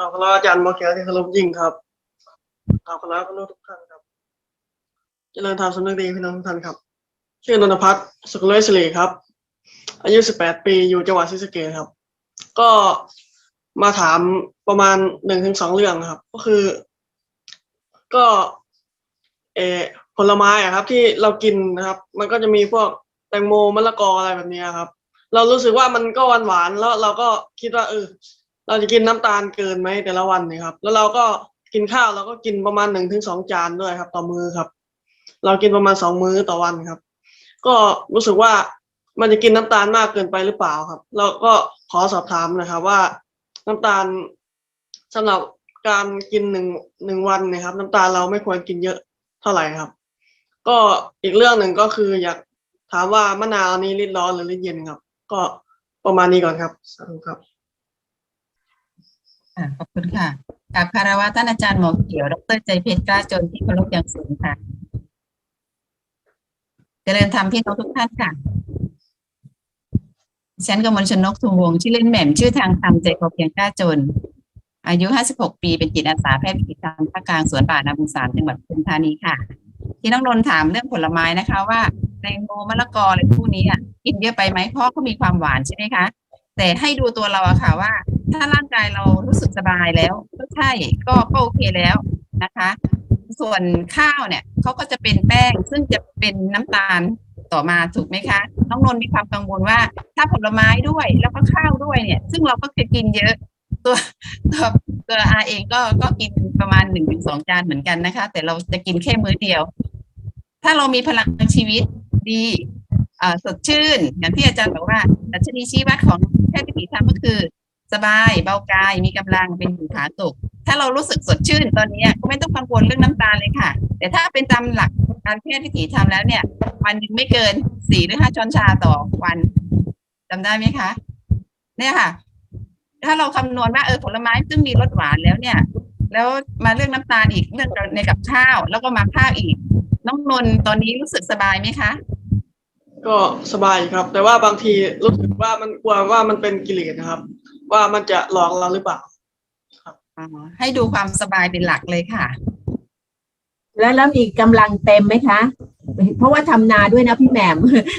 ขอบคุณอาจารย์หมอเขียวที่เคารพยิ่งครับขอบคุณแล้วทุกท่านครับ เจริญธรรมสำนึกดีพี่น้องทุกท่านครับ ชื่อนนทพัฒน์สุขเลศรีครับ อายุ 18 ปี อยู่จังหวัดศรีสะเกษครับ ก็มาถามประมาณหนึ่งถึงสองเรื่องครับ ก็คือ ก็เออผลไม้อะครับ ที่เรากินนะครับ มันก็จะมีพวกแตงโมมะละกออะไรแบบนี้ครับ เรารู้สึกว่ามันก็หวานหวานๆแล้วเราก็คิดว่าเออ เราจะกินน้ำตาลเกินไหมแต่ละวันเนี่ยครับ แล้วเราก็กินข้าวเราก็กินประมาณหนึ่งถึงสองจานด้วยครับ ต่อมื้อครับ เรากินประมาณสองมื้อต่อวันครับ ก็รู้สึกว่ามันจะกินน้ำตาลมากเกินไปหรือเปล่าครับ เราก็ขอสอบถามนะครับ ว่าน้ำตาลสำหรับการกินหนึ่งหนึ่งวันนะครับ น้ำตาลเราไม่ควรกินเยอะเท่าไหร่ครับ ก็อีกเรื่องหนึ่งก็คืออยากถามว่ามะนาวนี้ริดร้อนหรือริดเย็นครับ ก็ประมาณนี้ก่อนครับสาธุครับ ค่ะขอบคุณค่ะกับคารวะท่านอาจารย์หมอเขียวดรใจเพชรกล้าจนที่เคารพอย่างสูงค่ะ เจริญธรรมพี่น้องทุกท่านค่ะฉันกมลชนกทุงวงชื่อเล่นแหม่มชื่อทางธรรมใจพอเพียงกล้าจน อายุ 56 ปีเป็นจิตอาสาแพทย์กิจกรรมภาคกลางสวนป่านาบุญสารจังหวัดปทุมธานีค่ะ ที่น้องนนถามเรื่องผลไม้นะคะ ว่าแตงโมมะละกออะไรพวกนี้อะกินเยอะไปไหมเพราะเขามีความหวานใช่ไหมคะ แต่ให้ดูตัวเราอะค่ะว่า ถ้าร่างกายเรารู้สึกสบายแล้วก็ใช่ก็ก็โอเคแล้วนะคะ ส่วนข้าวเนี่ยเขาก็จะเป็นแป้งซึ่งจะเป็นน้ำตาลต่อมาถูกไหมคะ น้องนนท์มีความกังวลว่า ถ้าผลไม้ด้วยแล้วก็ข้าวด้วยเนี่ย ซึ่งเราก็เคยกินเยอะ ตัวตัวตัวอาเองก็ก็กินประมาณหนึ่งถึงสองจานเหมือนกันนะคะ แต่เราจะกินแค่มื้อเดียว ถ้าเรามีพลังชีวิตดีอ่าสดชื่นอย่างที่อาจารย์บอกว่าดัชนีชี้วัดของแพทย์วิถีธรรมก็คือ สบาย เบากาย มีกำลังเป็นหูขาตก ถ้าเรารู้สึกสดชื่นตอนนี้ก็ไม่ต้องกังวลเรื่องน้ำตาลเลยค่ะ แต่ถ้าเป็นตามหลักการแพทย์วิถีธรรมแล้วเนี่ยวันหนึ่งไม่เกินสี่หรือห้าช้อนชาต่อวันจำได้ไหมคะ เนี่ยค่ะ ถ้าเราคำนวณว่าเออผลไม้ซึ่งมีรสหวานแล้วเนี่ย แล้วมาเรื่องน้ำตาลอีกเรื่องในกับข้าว แล้วก็มาข้าวอีก น้องนนตอนนี้รู้สึกสบายไหมคะก็สบายครับ แต่ว่าบางทีรู้สึกว่ามันกลัวว่ามันเป็นกิเลสนะครับ ว่ามันจะหลอกเราหรือเปล่าอ๋อให้ดูความสบายเป็นหลักเลยค่ะ แล้วแล้วมีกำลังเต็มไหมคะ เพราะว่าทำนาด้วยนะพี่แหม่ม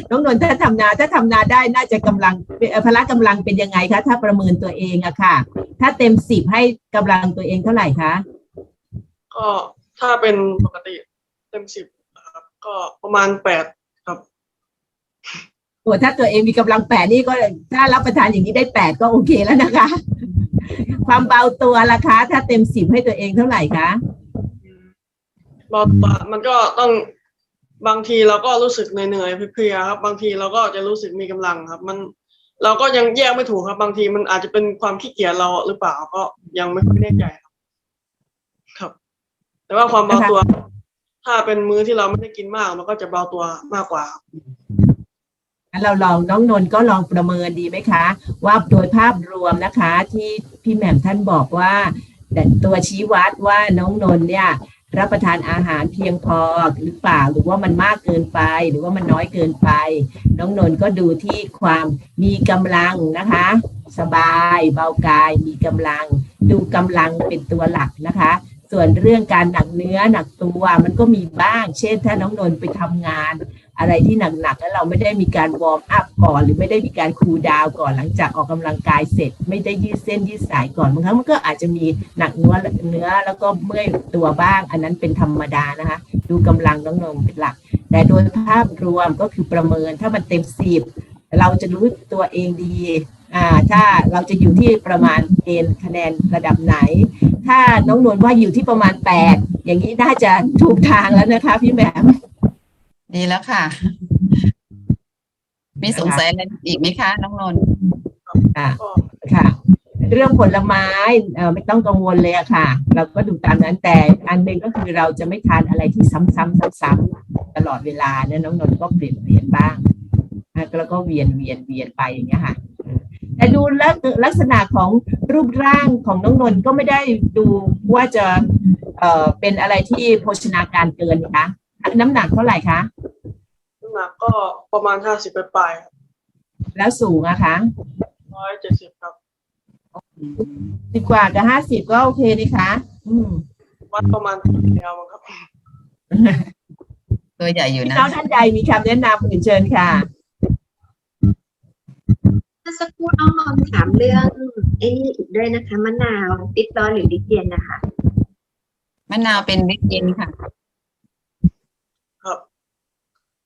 น้องนนท์ถ้าทำนาถ้าทำนาได้น่าจะกำลังเอ่อพละกำลังเป็นยังไงคะ ถ้าประเมินตัวเองอะค่ะ ถ้าเต็มสิบให้กำลังตัวเองเท่าไหร่คะก็ถ้าเป็นปกติเต็มสิบครับ ก็ประมาณแปดครับโอ้ถ้าตัวเองมีกำลังแปดนี่ก็ถ้ารับประทานอย่างนี้ได้แปดก็โอเคแล้วนะคะ ความเบาตัวล่ะคะ ถ้าเต็มสิบให้ตัวเองเท่าไหร่คะเราตัวมันก็ต้องบางทีเราก็รู้สึกเหนื่อยๆเพลียๆครับ บางทีเราก็จะรู้สึกมีกำลังครับ มันเราก็ยังแยกไม่ถูกครับ บางทีมันอาจจะเป็นความขี้เกียจเราหรือเปล่าก็ยังไม่ค่อยแน่ใจครับ ครับ แต่ว่าความเบาตัว ถ้าเป็นมื้อที่เราไม่ได้กินมาก มันก็จะเบาตัวมากกว่า งั้นเราลองน้องนนท์ก็ลองประเมินดีไหมคะ ว่าโดยภาพรวมนะคะที่พี่แหม่มท่านบอกว่าตัวชี้วัดว่าน้องนนท์เนี่ยรับประทานอาหารเพียงพอหรือเปล่าหรือว่ามันมากเกินไป หรือว่ามันน้อยเกินไป น้องนนท์ก็ดูที่ความมีกำลังนะคะ สบายเบากาย มีกำลัง ดูกำลังเป็นตัวหลักนะคะ ส่วนเรื่องการหนักเนื้อหนักตัวมันก็มีบ้าง เช่น ถ้าน้องนนท์ไปทำงาน อะไรที่หนักๆแล้วเราไม่ได้มีการวอร์มอัพก่อน หรือไม่ได้มีการคูลดาวก่อนหลังจากออกกำลังกายเสร็จ ไม่ได้ยืดเส้นยืดสายก่อนบางครั้งมันก็อาจจะมีหนักเนื้อเนื้อแล้วก็เมื่อยตัวบ้าง อันนั้นเป็นธรรมดานะคะ ดูกำลังน้องนมเป็นหลัก แต่โดยภาพรวมก็คือประเมินถ้ามันเต็มสิบเราจะรู้ตัวเองดีอ่าถ้าเราจะอยู่ที่ประมาณเกณฑ์คะแนนระดับไหน ถ้าน้องนวลว่าอยู่ที่ประมาณแปดอย่างนี้น่าจะถูกทางแล้วนะคะพี่แหม่ม ดีแล้วค่ะ มีสงสัยอะไรอีกไหมคะ น้องนนท์ค่ะก็ค่ะ เรื่องผลไม้เอ่อไม่ต้องกังวลเลยอะค่ะ เราก็ดูตามนั้นแต่อันหนึ่งก็คือเราจะไม่ทานอะไรที่ซ้ำๆซ้ำๆตลอดเวลาเนี่ยน้องนนท์ก็เปลี่ยนเปลี่ยนบ้างนะแล้วก็เวียนเวียนเวียนไปอย่างเงี้ยค่ะ แต่ดูลักลักษณะของรูปร่างของน้องนนท์ก็ไม่ได้ดูว่าจะเอ่อเป็นอะไรที่โภชนาการเกินนะคะน้ำหนักเท่าไหร่คะน้ำ หนักก็ประมาณห้าสิบปลายๆครับแล้วสูงอะคะร้อยเจ็ดสิบครับอืมสิบกว่ากับห้าสิบก็โอเคนี่คะ อืมวัดประมาณเดียวมั้งครับ ตัวใหญ่อยู่พี่นะ น้องท่านใดมีคำแนะนำอื่นเชิญค่ะ เมื่อสักครู่น้องนนท์ถามเรื่องไอ้นี่อีกด้วยนะคะมะนาวติดร้อนหรือดิบเย็นนะคะ มะนาวเป็นลิตรเย็นค่ะ ครับ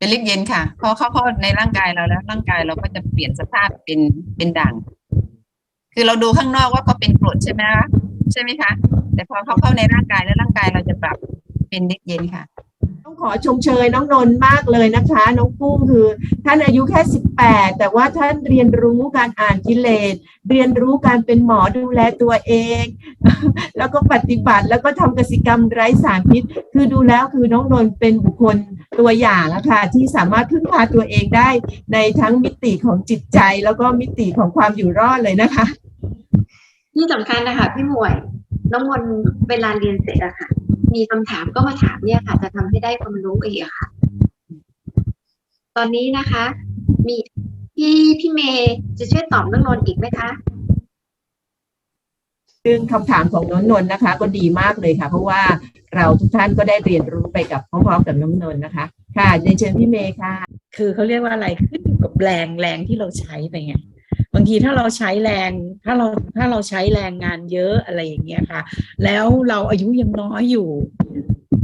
เป็นลิกเย็นค่ะ พอเข้าเข้าในร่างกายเราแล้ว ร่างกายเราก็จะเปลี่ยนสภาพเป็นเป็นด่าง คือเราดูข้างนอกว่าเขาเป็นกรดใช่ไหมคะใช่ไหมคะ แต่พอเขาเข้าในร่างกายแล้วร่างกายเราจะปรับเป็นลิกเย็นค่ะ ขอชมเชยน้องนนท์มากเลยนะคะ น้องกุ้งคือ ท่านอายุแค่สิบแปดแต่ว่าท่านเรียนรู้การอ่านกิเลสเรียนรู้การเป็นหมอดูแลตัวเอง แล้วก็ปฏิบัติแล้วก็ทำกสิกรรมไร้สารพิษ คือดูแล้วคือน้องนนท์เป็นบุคคลตัวอย่างอะคะที่สามารถพึ่งพาตัวเองได้ในทั้งมิติของจิตใจ แล้วก็มิติของความอยู่รอดเลยนะคะ ที่สำคัญนะคะพี่หมวยน้องมนต์เวลาเรียนเสร็จอะค่ะ มีคำถามก็มาถามเนี่ยค่ะ จะทำให้ได้ความรู้อีกอะค่ะ ตอนนี้นะคะ มีพี่พี่เมย์จะช่วยตอบน้องนนท์อีกไหมคะ ซึ่งคำถามของน้องนนท์นะคะ ก็ดีมากเลยค่ะ เพราะว่าเราทุกท่านก็ได้เรียนรู้ไปกับพร้อมๆกับน้องนนท์นะคะ ค่ะเรียนเชิญพี่เมย์ค่ะ คือเขาเรียกว่าอะไรขึ้นอยู่กับแรงแรงที่เราใช้ไปไง บางทีถ้าเราใช้แรงถ้าเราถ้าเราใช้แรงงานเยอะอะไรอย่างเงี้ยค่ะ แล้วเราอายุยังน้อยอยู่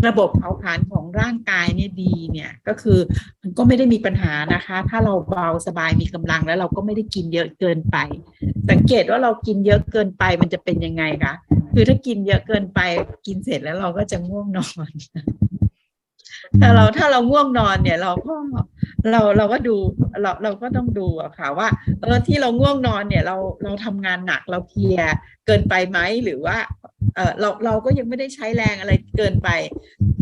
ระบบเผาผลาญของร่างกายเนี่ยดีเนี่ยก็คือมันก็ไม่ได้มีปัญหานะคะ ถ้าเราเบาสบายมีกำลังแล้วเราก็ไม่ได้กินเยอะเกินไป สังเกตว่าเรากินเยอะเกินไปมันจะเป็นยังไงคะคือถ้ากินเยอะเกินไปกินเสร็จแล้วเราก็จะง่วงนอน ถ้าเราถ้าเราง่วงนอนเนี่ย เราก็ เราเราก็ดูเราเราก็ต้องดูอะค่ะว่าเออที่เราง่วงนอนเนี่ยเราเราทำงานหนักเราเพลียเกินไปไหมหรือว่าเออเราเราก็ยังไม่ได้ใช้แรงอะไรเกินไป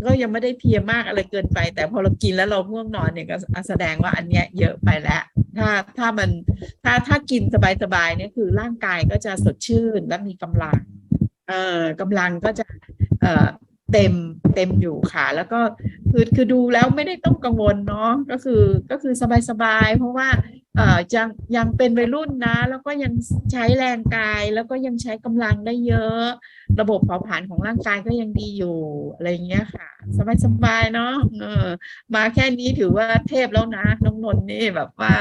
ก็ยังไม่ได้เพลียมากอะไรเกินไป แต่พอเรากินแล้วเราง่วงนอนเนี่ยก็แสดงว่าอันเนี้ยเยอะไปแล้ว ถ้าถ้ามันถ้าถ้ากินสบายๆเนี่ยคือร่างกายก็จะสดชื่นและมีกำลังเอ่อกำลังก็จะเอ่อเต็มเต็มอยู่ค่ะ แล้วก็คือคือดูแล้วไม่ได้ต้องกังวลเนาะก็คือก็คือสบายๆเพราะว่าเอ่อยังยังเป็นวัยรุ่นนะ แล้วก็ยังใช้แรงกายแล้วก็ยังใช้กำลังได้เยอะ ระบบเผาผลาญของร่างกายก็ยังดีอยู่อะไรเงี้ยค่ะ สบายๆเนาะเออมาแค่นี้ถือว่าเทพแล้วนะน้องนนท์นี่แบบว่า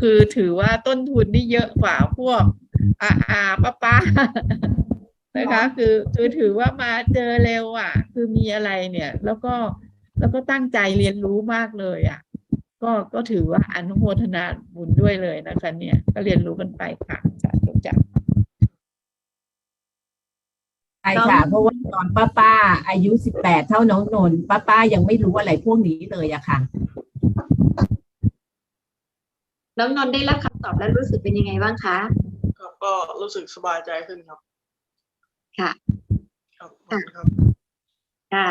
คือถือว่าต้นทุนนี่เยอะกว่าพวกอาอาป้าป้านะคะ คือคือถือว่ามาเจอเร็วอะ คือมีอะไรเนี่ย แล้วก็ แล้วก็ตั้งใจเรียนรู้มากเลยอะ ก็ก็ถือว่าอนุโมทนาบุญด้วยเลยนะคะ เนี่ย ก็เรียนรู้กันไปค่ะจ้ะทุกจ้ะใช่ค่ะเพราะว่าตอนป้าป้าๆอายุสิบแปดเท่าน้องนนท์ป้าป้าๆยังไม่รู้อะไรพวกนี้เลยอะค่ะ น้องนนท์ได้รับคำตอบแล้วรู้สึกเป็นยังไงบ้างคะครับก็รู้สึกสบายใจขึ้นครับ ค่ะ ครับขอบคุณครับค่ะ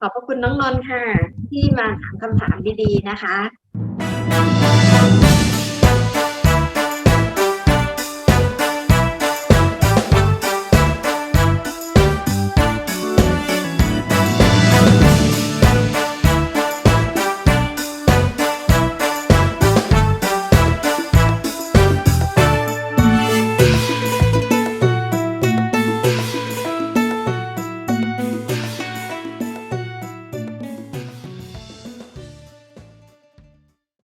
ขอบพระคุณน้องนนท์ค่ะ ที่มาถามคำถามดีๆนะคะ